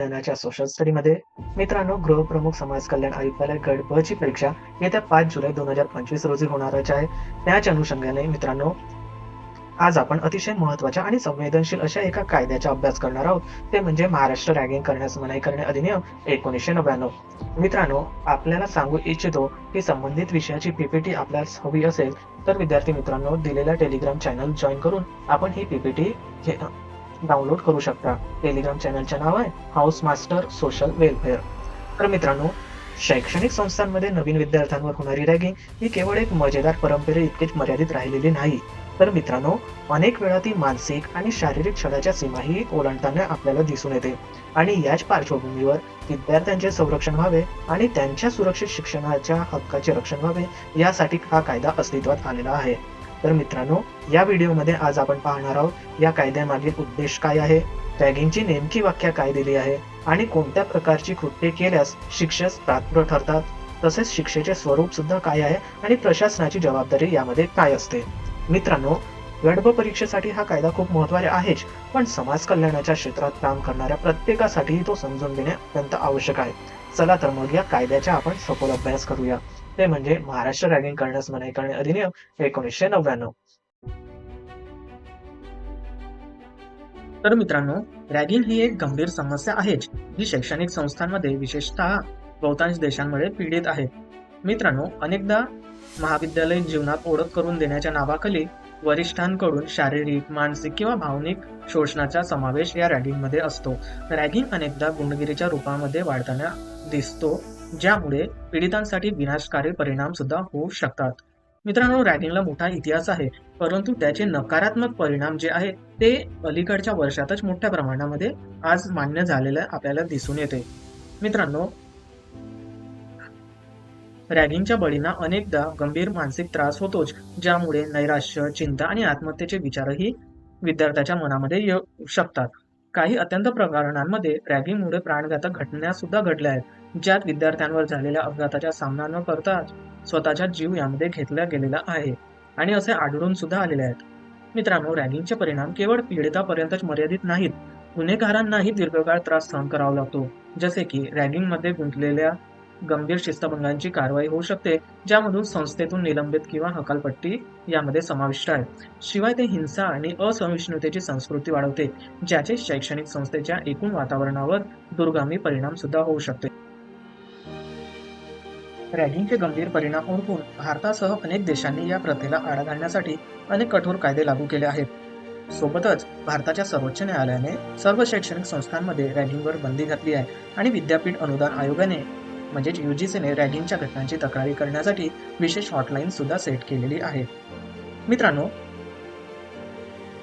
Social स्टडीमध्ये मित्रांनो गृहप्रमुख समाज कल्याण आयुक्तालय गट ब ची परीक्षा येत्या पाच जुलै दोन हजार पंचवीस रोजी होणारच आहे. त्याच्या अनुषंगाने मित्रांनो आज आपण अतिशय महत्त्वाच्या आणि संवेदनशील अशा एका कायद्याचा अभ्यास करणार आहोत. ते म्हणजे महाराष्ट्र रॅगिंग करण्यास मनाई करणे अधिनियम एकोणीसशे नव्याण्णव. मित्रांनो आपल्याला सांगू इच्छितो की संबंधित विषयाची पीपीटी आपल्यास हवी असेल तर विद्यार्थी मित्रांनो दिलेल्या टेलिग्राम चॅनल जॉईन करून आपण ही पीपीटी डाउनलोड करू शकता. टेलिग्राम चॅनलचे नाव आहे हाऊस मास्टर सोशल वेलफेअर तर मित्रांनो शैक्षणिक संस्थांमध्ये नवीन विद्यार्थ्यांवर होणारी रॅगिंग ही केवळ एक मजेदार परंपरे इतकीच मर्यादित राहिलेली नाही. तर मित्रांनो अनेक वेळा ती मानसिक आणि शारीरिक छळाच्या सीमाही ओलांडताना आपल्याला दिसून येते. आणि याच पार्श्वभूमीवर विद्यार्थ्यांचे संरक्षण व्हावे आणि त्यांच्या सुरक्षित शिक्षणाच्या हक्काचे रक्षण व्हावे यासाठी हा कायदा अस्तित्वात आलेला आहे. तर मित्रांनो या व्हिडिओमध्ये आज आपण पाहणार आहोत या कायद्यामागील उद्देश काय आहे रॅगिंगची नेमकी व्याख्या काय दिली आहे आणि कोणत्या प्रकारची कृत्ये केल्यास शिक्षक पात्र ठरतात तसेच शिक्षेचे स्वरूप सुद्धा काय आहे आणि प्रशासनाची जबाबदारी यामध्ये काय असते. मित्रांनो गडब परीक्षेसाठी हा कायदा खूप महत्त्वाचा आहेच पण समाज कल्याणाच्या क्षेत्रात काम करणाऱ्या प्रत्येकासाठी तो समजून घेणे अत्यंत आवश्यक आहे. चला तर मग या कायद्याचा आपण सखोल अभ्यास करूया. ते म्हणजे महाराष्ट्र रॅगिंग करण्यास मनाई करणे अधिनियम एकोणीसशे नव्याण्णव. तर मित्रांनो रॅगिंग ही एक गंभीर समस्या आहेच. जी शैक्षणिक संस्थांमध्ये विशेषतः बहुतांश देशांमध्ये पीडित आहे. मित्रांनो अनेकदा महाविद्यालयीन जीवनात ओळख करून देण्याच्या नावाखाली वरिष्ठांकडून शारीरिक मानसिक किंवा भावनिक शोषणाचा समावेश या रॅगिंगमध्ये असतो. रॅगिंग अनेकदा गुंडगिरीच्या रूपामध्ये वाढताना दिसतो. ज्यामुळे पीडितांसाठी विनाशकारी परिणाम सुद्धा होऊ शकतात. मित्रांनो रॅगिंगला मोठा इतिहास आहे परंतु त्याचे नकारात्मक परिणाम जे आहेत ते अलीकडच्या वर्षातच मोठ्या प्रमाणामध्ये आज मान्य झालेलं आपल्याला दिसून येते. मित्रांनो रॅगिंगच्या बळींना अनेकदा गंभीर मानसिक त्रास होतोच ज्यामुळे नैराश्य चिंता आणि आत्महत्येचे विचारही विद्यार्थ्याच्या मनामध्ये येऊ शकतात. काही अत्यंत प्रकरणांमध्ये रॅगिंगमुळे प्राणघातक घटना सुद्धा घडल्या आहेत. ज्यात विद्यार्थ्यांवर झालेल्या अपघाताचा सामना न करता स्वतःचा जीव यामध्ये घेतला गेलेला आहे आणि असे आढळून सुद्धा आलेले आहेत. मित्रांनो रॅगिंगचे परिणाम केवळ पीडितापर्यंतच मर्यादित नाहीत. गुन्हेगारांनाही दीर्घकाळ त्रास सहन करावा लागतो. जसे की रॅगिंगमध्ये गुंतलेल्या गंभीर शिस्तभंगांची कारवाई होऊ शकते ज्यामधून संस्थेतून निलंबित किंवा हकालपट्टी यामध्ये समाविष्ट आहे. शिवाय ते हिंसा आणि असहिष्णुतेची संस्कृती वाढवते ज्याचे शैक्षणिक संस्थेच्या एकूण वातावरणावर दुर्गामी परिणाम सुद्धा होऊ शकते. रॅगिंगचे गंभीर परिणाम ओळखून भारतासह अनेक देशांनी या प्रथेला आळा घालण्यासाठी अनेक कठोर कायदे लागू केले आहेत. सोबतच भारताच्या सर्वोच्च न्यायालयाने सर्व शैक्षणिक संस्थांमध्ये रॅगिंगवर बंदी घातली आहे आणि विद्यापीठ अनुदान आयोगाने म्हणजेच युजीसीने रॅगिंगच्या घटनांची तक्रारी करण्यासाठी विशेष हॉटलाईन सुद्धा सेट केलेली आहे. मित्रांनो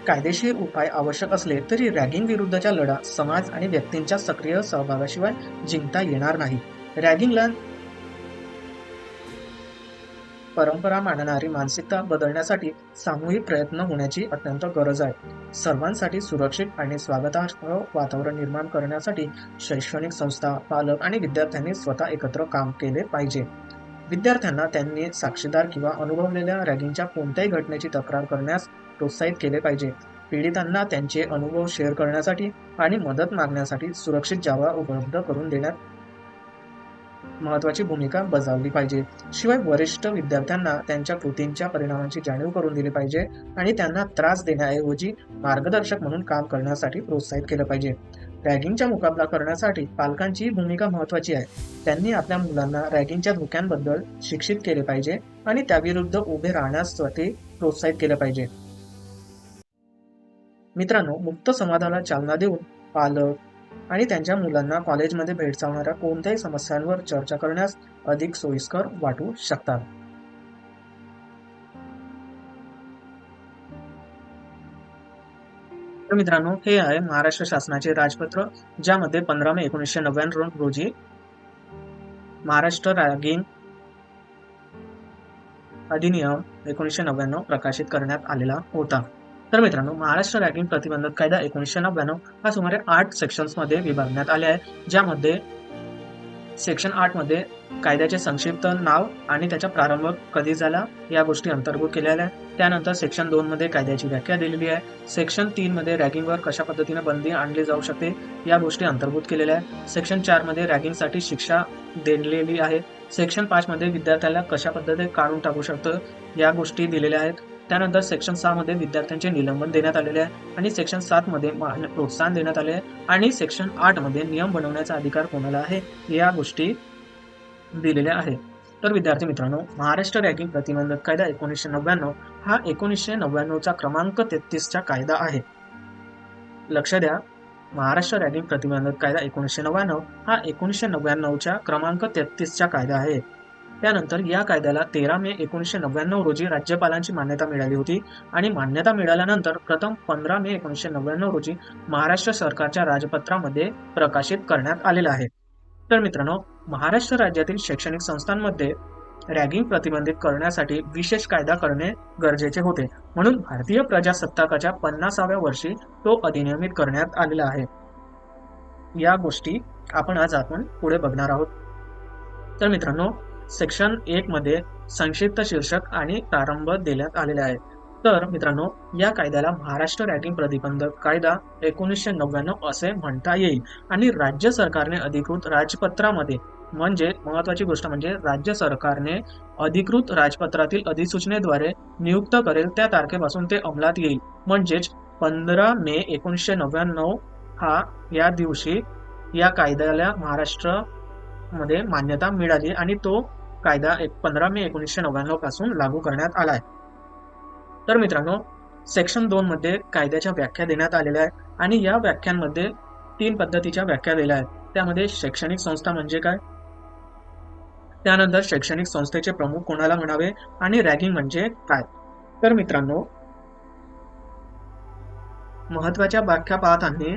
कायदेशीर उपाय आवश्यक असले तरी रॅगिंग विरुद्धचा लढा समाज आणि व्यक्तींच्या सक्रिय सहभागाशिवाय जिंकता येणार नाही. रॅगिंगला परंपरा मानणारी मानसिकता बदलण्यासाठी सामूहिक प्रयत्न होण्याची अत्यंत गरज आहे. सर्वांसाठी सुरक्षित आणि स्वागतार्ह वातावरण निर्माण करण्यासाठी शैक्षणिक संस्था पालक आणि विद्यार्थ्यांनी स्वतः एकत्र काम केले पाहिजे. विद्यार्थ्यांना त्यांनी साक्षीदार किंवा अनुभवलेल्या रॅगिंगच्या कोणत्याही घटनेची तक्रार करण्यास प्रोत्साहित केले पाहिजे. पीडितांना त्यांचे अनुभव शेअर करण्यासाठी आणि मदत मागण्यासाठी सुरक्षित जागा उपलब्ध करून देण्यात महत्वाची भूमिका बजावली पाहिजे. शिवाय वरिष्ठ विद्यार्थ्यांना त्यांच्या कृतींच्या परिणामांची जाणीव करून दिली पाहिजे आणि त्यांना त्रास देण्याऐवजी मार्गदर्शक म्हणून काम करण्यासाठी प्रोत्साहित केलं पाहिजे. रॅगिंगचा मुकाबला करण्यासाठी पालकांची भूमिका महत्वाची आहे. त्यांनी आपल्या मुलांना रॅगिंगच्या धोक्यांबद्दल शिक्षित केले पाहिजे आणि त्याविरुद्ध उभे राहण्यास ते प्रोत्साहित केलं पाहिजे. मित्रांनो मुक्त समाधाला चालना देऊन पालक आणि त्यांच्या मुलांना कॉलेजमध्ये भेडसावणाऱ्या कोणत्याही समस्यांवर चर्चा करण्यास अधिक सोयीस्कर वाटू शकतात. तर मित्रांनो हे आहे महाराष्ट्र शासनाचे राजपत्र ज्यामध्ये पंधरा मे एकोणीसशे नव्याण्णव रोजी महाराष्ट्र रॅगिंग अधिनियम एकोणीसशे नव्याण्णव प्रकाशित करण्यात आलेला होता. तर मित्रांनो महाराष्ट्र रॅगिंग प्रतिबंधक कायदा एकोणीसशे नव्याण्णव हा सुमारे आठ सेक्शन्समध्ये विभागण्यात आले आहे ज्यामध्ये सेक्शन आठमध्ये कायद्याचे संक्षिप्त नाव आणि त्याचा प्रारंभ कधी झाला या गोष्टी अंतर्भूत केलेल्या आहेत. त्यानंतर सेक्शन दोनमध्ये कायद्याची व्याख्या दिलेली आहे. सेक्शन तीनमध्ये रॅगिंगवर कशा पद्धतीने बंदी आणली जाऊ शकते या गोष्टी अंतर्भूत केलेल्या आहेत. सेक्शन चारमध्ये रॅगिंगसाठी शिक्षा दिलेली आहे. सेक्शन पाचमध्ये विद्यार्थ्याला कशा पद्धतीने काढून टाकू शकतं या गोष्टी दिलेल्या आहेत. त्यानंतर सेक्शन सहामध्ये विद्यार्थ्यांचे निलंबन देण्यात आलेले आहे आणि सेक्शन सातमध्ये प्रोत्साहन देण्यात आले आहे आणि सेक्शन आठमध्ये नियम बनवण्याचा अधिकार कोणाला आहे या गोष्टी दिलेल्या आहेत. तर विद्यार्थी मित्रांनो महाराष्ट्र रॅगिंग प्रतिबंधक कायदा एकोणीसशे नव्याण्णव हा एकोणीसशे नव्याण्णवचा क्रमांक तेहतीसचा कायदा आहे. लक्ष द्या महाराष्ट्र रॅगिंग प्रतिबंधक कायदा एकोणीसशे नव्याण्णव हा एकोणीसशे नव्याण्णवच्या क्रमांक तेहतीसचा कायदा आहे. त्यानंतर या कायद्याला तेरा मे एकोणीसशे नव्याण्णव रोजी राज्यपालांची मान्यता मिळाली होती आणि मान्यता मिळाल्यानंतर प्रथम पंधरा मे एकोणीसशे नव्याण्णव रोजी महाराष्ट्र सरकारच्या राजपत्रामध्ये प्रकाशित करण्यात आलेला आहे. तर मित्रांनो महाराष्ट्र राज्यातील शैक्षणिक संस्थांमध्ये रॅगिंग प्रतिबंधित करण्यासाठी विशेष कायदा करणे गरजेचे होते. म्हणून भारतीय प्रजासत्ताकाच्या पन्नासाव्या वर्षी तो अधिनियमित करण्यात आलेला आहे. या गोष्टी आपण आज आपण पुढे बघणार आहोत. तर मित्रांनो सेक्शन एक मध्ये संक्षिप्त शीर्षक आणि प्रारंभ देण्यात आलेले आहे तर मित्रांनो या कायद्याला महाराष्ट्र रॅगिंग प्रतिबंधक कायदा एकोणीसशे नव्याण्णव असे म्हणता येईल. आणि राज्य सरकारने अधिकृत राजपत्रामध्ये म्हणजे महत्वाची गोष्ट म्हणजे राज्य सरकारने अधिकृत राजपत्रातील अधिसूचनेद्वारे नियुक्त करेल त्या तारखेपासून ते अंमलात येईल. म्हणजेच पंधरा मे एकोणीसशे नव्याण्णव हा या दिवशी या कायद्याला महाराष्ट्रमध्ये मान्यता मिळाली आणि तो कायदा एक पंधरा मे एकोणीसशे नव्याण्णवपासून लागू करण्यात आलाय. तर मित्रांनो सेक्शन दोन मध्ये कायद्याच्या व्याख्या देण्यात आलेल्या आहेत आणि या व्याख्यांमध्ये तीन पद्धतीच्या व्याख्या दिल्या आहेत. त्यामध्ये शैक्षणिक संस्था म्हणजे काय? त्यानंतर शैक्षणिक संस्थेचे प्रमुख कोणाला म्हणावे आणि रॅगिंग म्हणजे काय? तर मित्रांनो महत्त्वाच्या व्याख्या पाहताना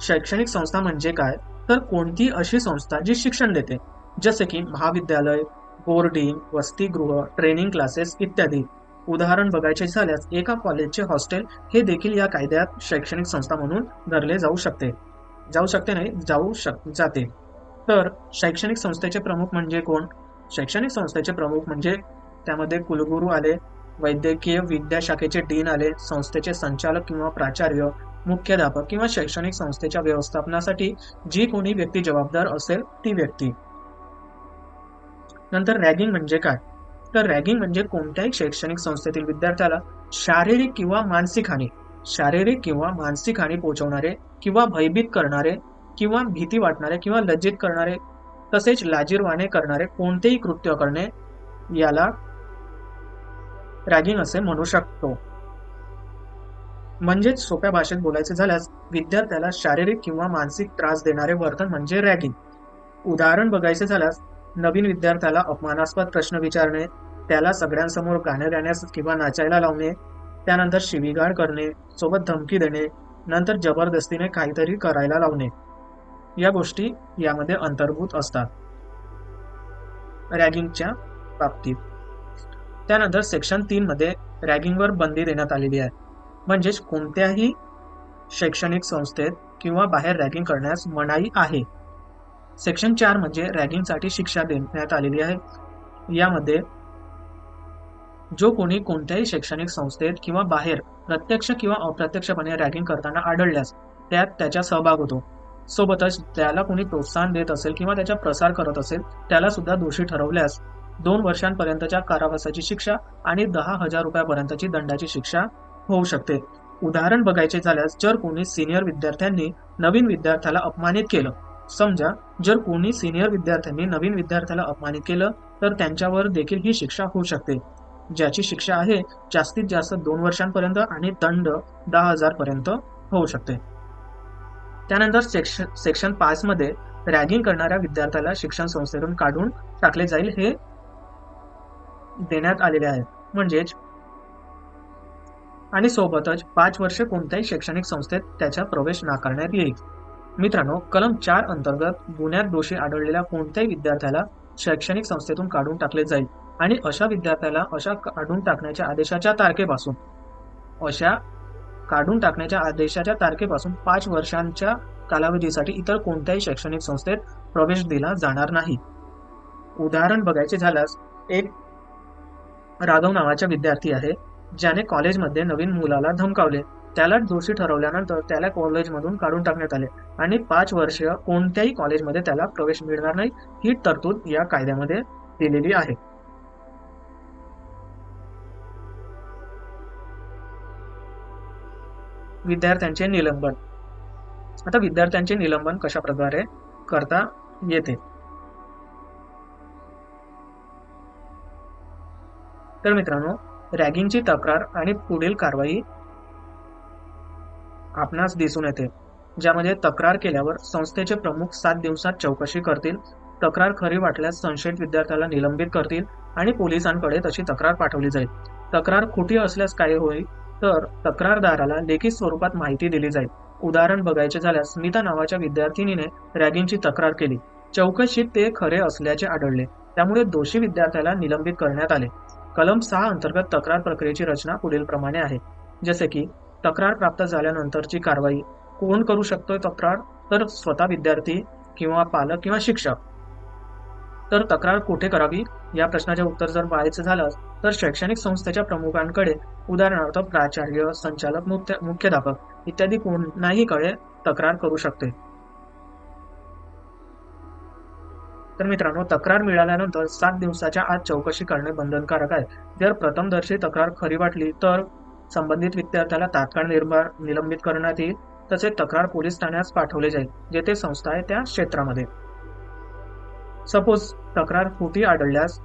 शैक्षणिक संस्था म्हणजे काय? तर कोणती अशी संस्था जी शिक्षण देते? जसे की महाविद्यालय बोर्डिंग वसतिगृह ट्रेनिंग क्लासेस इत्यादी. उदाहरण बघायचे झाल्यास एका कॉलेजचे हॉस्टेल हे देखील या कायद्यात शैक्षणिक संस्था म्हणून धरले जाऊ शकते. जाऊ शकते नाही जाऊ शक जाते. तर शैक्षणिक संस्थेचे प्रमुख म्हणजे कोण? शैक्षणिक संस्थेचे प्रमुख म्हणजे त्यामध्ये कुलगुरू आले वैद्यकीय विद्याशाखेचे डीन आले संस्थेचे संचालक किंवा प्राचार्य मुख्याध्यापक किंवा शैक्षणिक संस्थेच्या व्यवस्थापनासाठी जी कोणी व्यक्ती जबाबदार असेल ती व्यक्ती. नंतर रॅगिंग म्हणजे काय? तर रॅगिंग म्हणजे कोणत्याही शैक्षणिक संस्थेतील विद्यार्थ्याला शारीरिक किंवा मानसिक हानी शारीरिक किंवा मानसिक हानी पोहोचवणारे किंवा भयभीत करणारे किंवा भीती वाटणारे किंवा लज्जित करणारे तसेच लाजीरवाणे करणारे कोणतेही कृत्य करणे याला रॅगिंग असे म्हणू शकतो. म्हणजेच सोप्या भाषेत बोलायचे झाल्यास विद्यार्थ्याला शारीरिक किंवा मानसिक त्रास देणारे वर्तन म्हणजे रॅगिंग उदाहरण बघायचे झाल्यास नवीन विद्यार्थ्याला अपमानास्पद प्रश्न विचारणे त्याला सगळ्यांसमोर गाणे गाण्यास किंवा नाचायला लावणे त्यानंतर शिवीगाळ करणे सोबत धमकी देणे नंतर जबरदस्तीने काहीतरी करायला लावणे. या गोष्टी यामध्ये अंतर्भूत असतात. रॅगिंगच्या बाबतीत. त्यानंतर सेक्शन तीन मध्ये रॅगिंगवर बंदी देण्यात आलेली आहे. म्हणजेच कोणत्याही शैक्षणिक संस्थेत किंवा बाहेर रॅगिंग करण्यास मनाई आहे. सेक्शन चार म्हणजे रॅगिंगसाठी शिक्षा देण्यात आलेली आहे. यामध्ये जो कोणी कोणत्याही शैक्षणिक संस्थेत किंवा बाहेर प्रत्यक्ष किंवा अप्रत्यक्षपणे रॅगिंग करताना आढळल्यास त्यात त्याचा सहभाग होतो. सोबतच त्याला कोणी प्रोत्साहन देत असेल किंवा त्याचा प्रसार करत असेल त्याला सुद्धा दोषी ठरवल्यास दोन वर्षांपर्यंतच्या कारावासाची शिक्षा आणि दहा हजार रुपयापर्यंतची दंडाची शिक्षा होऊ शकते. उदाहरण बघायचे झाल्यास जर कोणी सिनियर विद्यार्थ्यांनी नवीन विद्यार्थ्याला अपमानित केलं समजा जर कोणी सिनियर विद्यार्थ्यांनी नवीन विद्यार्थ्याला अपमानित केलं तर त्यांच्यावर देखील ही शिक्षा होऊ शकते. ज्याची शिक्षा आहे जास्तीत जास्त दोन वर्षांपर्यंत आणि दंड दहा हजार पर्यंत होऊ शकते. त्यानंतर सेक्शन सेक्शन पाच मध्ये रॅगिंग करणाऱ्या विद्यार्थ्याला शिक्षण संस्थेतून काढून टाकले जाईल हे देण्यात आलेले आहे. म्हणजेच आणि सोबतच पाच वर्ष कोणत्याही शैक्षणिक संस्थेत त्याचा प्रवेश नाकारण्यात येईल. मित्रांनो कलम चार अंतर्गत गुन्ह्यात दोषी आढळलेल्या कोणत्याही विद्यार्थ्याला शैक्षणिक संस्थेतून काढून टाकले जाईल आणि अशा विद्यार्थ्याला अशा काढून टाकण्याच्या आदेशाच्या तारखेपासून अशा काढून टाकण्याच्या आदेशाच्या तारखेपासून पाच वर्षांच्या कालावधीसाठी इतर कोणत्याही शैक्षणिक संस्थेत प्रवेश दिला जाणार नाही. उदाहरण बघायचे झाल्यास एक राघव नावाचा विद्यार्थी आहे ज्याने कॉलेजमध्ये नवीन मुलाला धमकावले. त्याला दोषी ठरवल्यानंतर त्याला कॉलेजमधून काढून टाकण्यात आले. आणि पाच वर्ष कोणत्याही कॉलेजमध्ये त्याला प्रवेश मिळणार नाही ही तरतूद या कायद्यामध्ये दिलेली आहे. विद्यार्थ्यांचे निलंबन. आता विद्यार्थ्यांचे निलंबन कशा प्रकारे करता येते? तर मित्रांनो रॅगिंगची तक्रार आणि पुढील कारवाई आपणास दिसून येते. ज्यामध्ये तक्रार केल्यावर संस्थेचे प्रमुख सात दिवसात चौकशी करतील तक्रार खरी वाटल्यास संशयित विद्यार्थ्याला निलंबित करतील आणि पोलिसांकडे तशी तक्रार पाठवली जाईल. तक्रार खोटी असल्यास काय होईल? तर तक्रारदाराला लेखी स्वरूपात माहिती दिली जाईल. उदाहरण बघायचे झाल्यास स्मिता नावाच्या विद्यार्थिनीने रॅगिंगची तक्रार केली. चौकशीत ते खरे असल्याचे आढळले. त्यामुळे दोषी विद्यार्थ्याला निलंबित करण्यात आले. कलम सहा अंतर्गत तक्रार प्रक्रियेची रचना पुढील प्रमाणे आहे. जसे की तक्रार प्राप्त झाल्यानंतरची कारवाई. कोण करू शकतोय तक्रार? तर स्वतः विद्यार्थी किंवा पालक किंवा शिक्षक. तर तक्रार कुठे करावी? या प्रश्नाचे उत्तर जर पाहायचं झालं तर शैक्षणिक संस्थेच्या प्रमुखांकडे उदाहरणार्थ प्राचार्य संचालक मुख्य मुख्याध्यापक इत्यादी कोणाहीकडे तक्रार करू शकते. तर मित्रांनो तक्रार मिळाल्यानंतर सात दिवसाच्या आत चौकशी करणे बंधनकारक आहे. जर प्रथमदर्शी तक्रार खरी वाटली तर संबंधित विद्यार्थ्याला तात्काळ निर्माण निलंबित करण्यात येईल तसेच तक्रार पोलीस ठाण्यास पाठवले जाईल जेथे संस्था आहे त्या क्षेत्रामध्ये. सपोज तक्रार खोटी आढळल्यास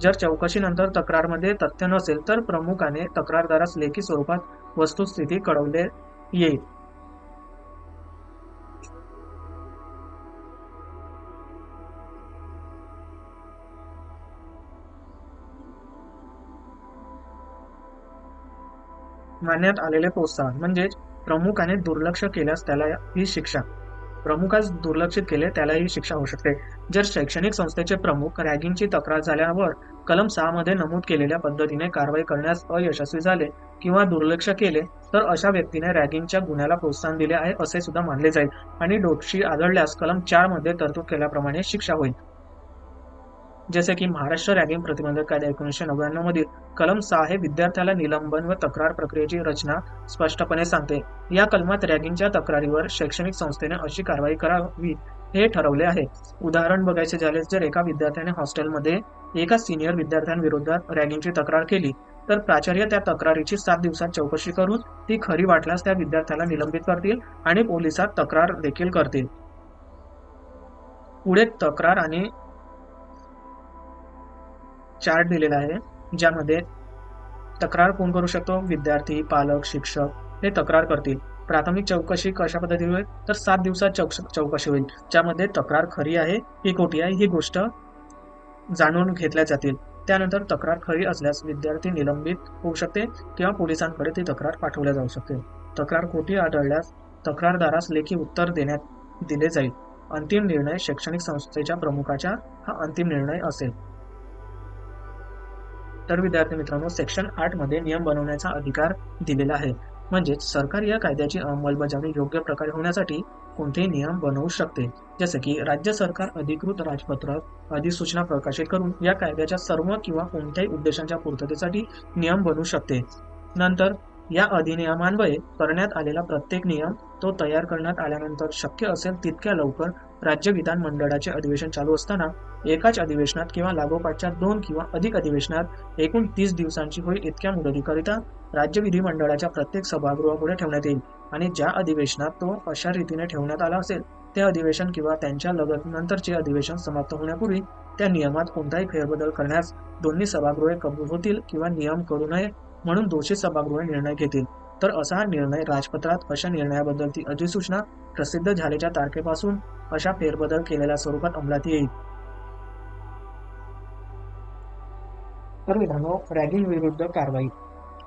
जर चौकशीनंतर तक्रारमध्ये तथ्य नसेल तर प्रमुखाने तक्रारदारास लेखी स्वरूपात वस्तुस्थिती कळवले येईल. मानण्यात आलेले प्रोत्साहन. म्हणजेच प्रमुखाने दुर्लक्ष केल्यास त्याला ही शिक्षा. प्रमुखास दुर्लक्षित केले त्याला ही शिक्षा होऊ शकते. जर शैक्षणिक संस्थेचे प्रमुख रॅगिंगची तक्रार झाल्यावर कलम सहा मध्ये नमूद केलेल्या पद्धतीने कारवाई करण्यास अयशस्वी झाले किंवा दुर्लक्ष केले तर अशा व्यक्तीने रॅगिंगच्या गुन्ह्याला प्रोत्साहन दिले आहे असे सुद्धा मानले जाईल. आणि दोषी आढळल्यास कलम चारमध्ये तरतूद केल्याप्रमाणे शिक्षा होईल. जसे की महाराष्ट्र रॅगिंग प्रतिबंधक कायदा एकोणीसशे नव्याण्णव मधील कलम सहा हे विद्यार्थ्याला निलंबन व तक्रार प्रक्रियेची रचना स्पष्टपणे सांगते. या कलमात रॅगिंगच्या तक्रारीवर शैक्षणिक संस्थेने अशी कारवाई करावी हे ठरवले आहे. उदाहरण बघायचे झाले जर एका विद्यार्थ्याने हॉस्टेलमध्ये एका सिनियर विद्यार्थ्यांविरोधात रॅगिंगची तक्रार केली. तर प्राचार्य त्या तक्रारीची सात दिवसात चौकशी करून ती खरी वाटल्यास त्या विद्यार्थ्याला निलंबित करतील आणि पोलिसात तक्रार देखील करतील. पुढे तक्रार आणि चार्ट दिलेला आहे ज्यामध्ये तक्रार कोण करू शकतो? विद्यार्थी पालक शिक्षक हे तक्रार करतील. प्राथमिक चौकशी कशा पद्धतीने होईल? तर सात दिवसात चौक चौकशी होईल ज्यामध्ये तक्रार खरी आहे की खोटी आहे ही गोष्ट जाणून घेतल्या जातील. त्यानंतर तक्रार खरी असल्यास विद्यार्थी निलंबित होऊ शकते किंवा पोलिसांकडे ती तक्रार पाठवल्या जाऊ शकते. तक्रार खोटी आढळल्यास तक्रारदारास लेखी उत्तर देण्यात दिले जाईल. अंतिम निर्णय शैक्षणिक संस्थेच्या प्रमुखाच्या हा अंतिम निर्णय असेल. तर विद्यार्थी मित्रांनो सेक्शन आठमध्ये नियम बनवण्याचा अधिकार दिलेला आहे. म्हणजेच सरकार या कायद्याची अंमलबजावणी योग्य प्रकारे होण्यासाठी कोणतेही नियम बनवू शकते. जसे की राज्य सरकार अधिकृत राजपत्रात अधिसूचना प्रकाशित करून या कायद्याच्या सर्व किंवा कोणत्याही उद्देशांच्या पूर्ततेसाठी नियम बनवू शकते. नंतर या अधिनियमान्वये करण्यात आलेला प्रत्येक नियम तो तयार करण्यात आल्यानंतर शक्य असेल तितक्या लवकर राज्य विधान मंडळाचे अधिवेशन चालू असताना एकाच अधिवेशनात किंवा लागोपाठच्या दोन किंवा अधिक अधिवेशनात एकूण तीस दिवसांची होईल इतक्या मुदतीकरिता राज्य विधिमंडळाच्या प्रत्येक सभागृहापुढे ठेवण्यात येईल. आणि ज्या अधिवेशनात तो अशा रीतीने ठेवण्यात आला असेल ते अधिवेशन किंवा त्यांच्या लगत नंतरचे अधिवेशन समाप्त होण्यापूर्वी त्या नियमात कोणताही फेरबदल करण्यास दोन्ही सभागृहे कबूल होतील किंवा नियम करू नये म्हणून दोषी सभागृह निर्णय घेतील. तर असा हा निर्णय राजपत्रात अशा निर्णयाबद्दलची अधिसूचना प्रसिद्ध झाल्याच्या तारखेपासून अशा फेरबदल केलेल्या स्वरूपात अंमलात येईल. तर मित्रांनो रॅगिंग विरुद्ध कारवाई.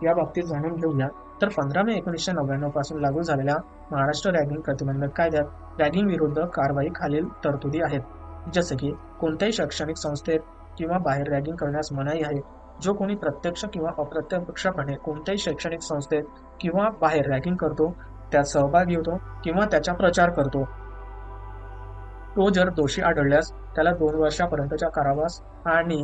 या बाबतीत जाणून घेऊया. तर पंधरा मे एकोणीसशे नव्याण्णवपासून लागू झालेल्या महाराष्ट्र रॅगिंग प्रतिबंधक कायद्यात रॅगिंग विरुद्ध कारवाई खालील तरतुदी आहेत. जसे की कोणत्याही शैक्षणिक संस्थेत किंवा बाहेर रॅगिंग करण्यास मनाई आहे. जो कोणी प्रत्यक्ष किंवा अप्रत्यक्षपणे कोणत्याही शैक्षणिक संस्थेत किंवा बाहेर रॅगिंग करतो त्यात सहभाग घेतो किंवा त्याचा प्रचार करतो. तो जर दोषी आढळल्यास त्याला दोन वर्षापर्यंतच्या कारावास आणि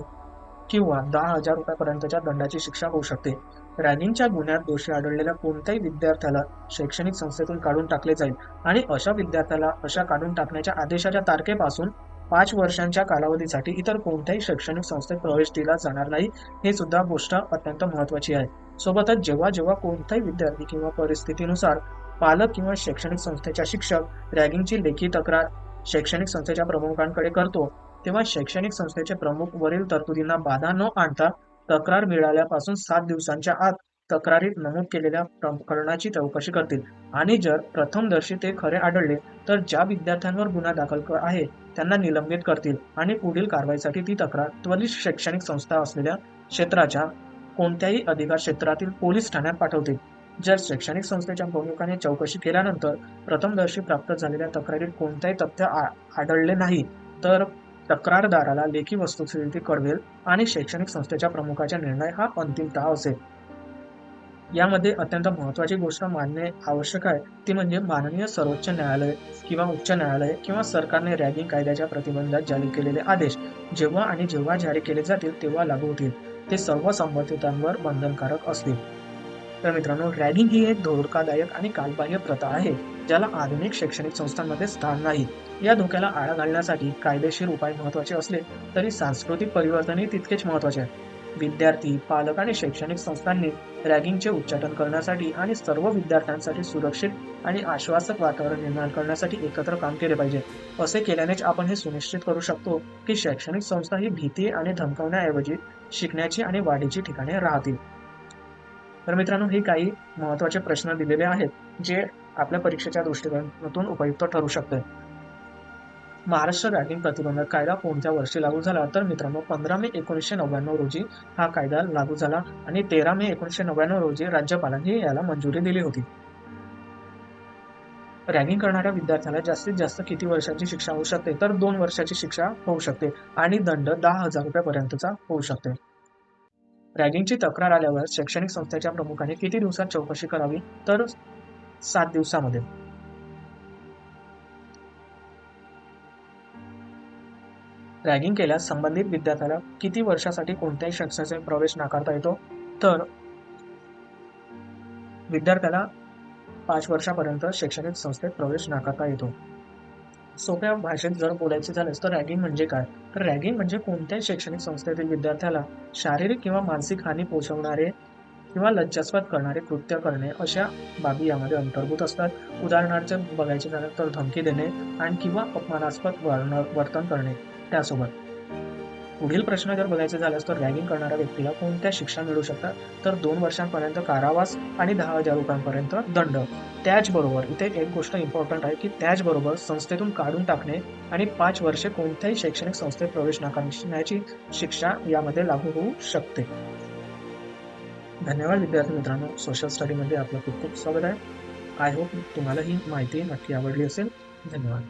किंवा दहा हजार रुपयापर्यंतच्या दंडाची शिक्षा होऊ शकते. रॅगिंगच्या गुन्ह्यात दोषी आढळलेल्या कोणत्याही विद्यार्थ्याला शैक्षणिक संस्थेतून काढून टाकले जाईल आणि अशा विद्यार्थ्याला अशा काढून टाकण्याच्या आदेशाच्या तारखेपासून पाच वर्षांच्या कालावधीसाठी इतर कोणत्याही शैक्षणिक संस्थेत प्रवेश दिला जाणार नाही हे सुद्धा गोष्ट अत्यंत महत्वाची आहे. सोबतच जेव्हा जेव्हा कोणताही विद्यार्थी किंवा परिस्थितीनुसार पालक किंवा शैक्षणिक संस्थेच्या शिक्षक रॅगिंगची लेखी तक्रार शैक्षणिक संस्थेच्या प्रमुखांकडे करतो तेव्हा शैक्षणिक संस्थेचे प्रमुख वरील तरतुदींना बाधा न आणता तक्रार मिळाल्यापासून सात दिवसांच्या आत तक्रारीत नमूद केलेल्या प्रकरणाची चौकशी करतील. आणि जर प्रथमदर्शी ते खरे आढळले तर ज्या विद्यार्थ्यांवर गुन्हा दाखल आहे त्यांना निलंबित करतील आणि पुढील कारवाईसाठी ती तक्रार त्वरित शैक्षणिक संस्था असलेल्या क्षेत्राच्या कोणत्याही अधिकार क्षेत्रातील पोलीस ठाण्यात पाठवतील. जर शैक्षणिक संस्थेच्या प्रमुखाने चौकशी केल्यानंतर प्रथमदर्शी प्राप्त झालेल्या तक्रारीत कोणतेही तथ्य आ- आढळले नाही तर तक्रारदाराला लेखी वस्तुस्थिती कळवेल आणि शैक्षणिक संस्थेच्या प्रमुखाचा निर्णय हा अंतिमतः असेल. यामध्ये अत्यंत महत्वाची गोष्ट मानणे आवश्यक आहे. ती म्हणजे माननीय सर्वोच्च न्यायालय किंवा उच्च न्यायालय किंवा सरकारने रॅगिंग कायद्याच्या प्रतिबंधात जारी केलेले आदेश जेव्हा आणि जेव्हा जारी केले जातील तेव्हा लागू होतील. ते सर्व संबंधितांवर बंधनकारक असतील. तर मित्रांनो रॅगिंग ही एक धोकादायक आणि कालबाह्य प्रथा आहे ज्याला आधुनिक शैक्षणिक संस्थांमध्ये स्थान नाही. या धोक्याला आळा घालण्यासाठी कायदेशीर उपाय महत्त्वाचे असले तरी सांस्कृतिक परिवर्तनही तितकेच महत्त्वाचे आहे. विद्यार्थी पालक आणि शैक्षणिक संस्थांनी रॅगिंगचे उच्चाटन करण्यासाठी आणि सर्व विद्यार्थ्यांसाठी सुरक्षित आणि आश्वासक वातावरण निर्माण करण्यासाठी एकत्र काम केले पाहिजे. असे केल्यानेच आपण हे सुनिश्चित करू शकतो की शैक्षणिक संस्था ही भीती आणि धमकावण्याऐवजी शिकण्याची आणि वाढीची ठिकाणे राहतील. तर मित्रांनो हे काही महत्त्वाचे प्रश्न दिलेले आहेत जे आपल्या परीक्षेच्या दृष्टिकोनातून उपयुक्त ठरू शकते. महाराष्ट्र रॅगिंग प्रतिबंधक कायदा कोणत्या वर्षी लागू झाला. तर मित्रांनो पंधरा मे एकोणीसशे नव्याण्णव रोजी हा कायदा लागू झाला आणि तेरा मे एकोणीसशे नव्याण्णव रोजी राज्यपालांनी याला मंजुरी दिली होती. रॅगिंग करणाऱ्या विद्यार्थ्याला जास्तीत जास्त किती वर्षाची शिक्षा होऊ शकते? तर दोन वर्षाची शिक्षा होऊ शकते आणि दंड दहा हजार रुपयापर्यंतचा होऊ शकते. रॅगिंगची तक्रार आल्यावर शैक्षणिक संस्थेच्या प्रमुखाने किती दिवसात चौकशी करावी? तर सात दिवसामध्ये. रॅगिंग केल्यास संबंधित विद्यार्थ्याला किती वर्षासाठी कोणत्याही शख्साचे प्रवेश नाकारता येतो? तर विद्यार्थ्याला पाच वर्षापर्यंत शैक्षणिक संस्थेत प्रवेश नाकारता येतो. सोप्या भाषेत जर बोलायचे झाल्यास तर रॅगिंग म्हणजे काय? तर रॅगिंग म्हणजे कोणत्याही शैक्षणिक संस्थेतील विद्यार्थ्याला शारीरिक किंवा मानसिक हानी पोहोचवणारे किंवा लज्जास्पद करणारे कृत्य करणे अशा बाबी यामध्ये अंतर्भूत असतात. उदाहरणार्थ बघायचे झालं तर धमकी देणे आणि किंवा अपमानास्पद वर्ण- वर्तन करणे त्यासोबत. पुढील प्रश्न जर बघायचे झाल्यास तर रॅगिंग करणाऱ्या व्यक्तीला कोणत्या शिक्षा मिळू शकतात? तर दोन वर्षांपर्यंत कारावास आणि दहा हजार रुपयांपर्यंत दंड. त्याचबरोबर इथे एक गोष्ट इम्पॉर्टंट आहे की त्याचबरोबर संस्थेतून काढून टाकणे आणि पाच वर्षे कोणत्याही शैक्षणिक संस्थेत प्रवेश नाकारण्याची शिक्षा यामध्ये लागू होऊ शकते. धन्यवाद विद्यार्थी मित्रांनो. सोशल स्टडीमध्ये आपलं खूप खूप स्वागत आहे. आय होप तुम्हाला ही माहिती नक्की आवडली असेल. धन्यवाद.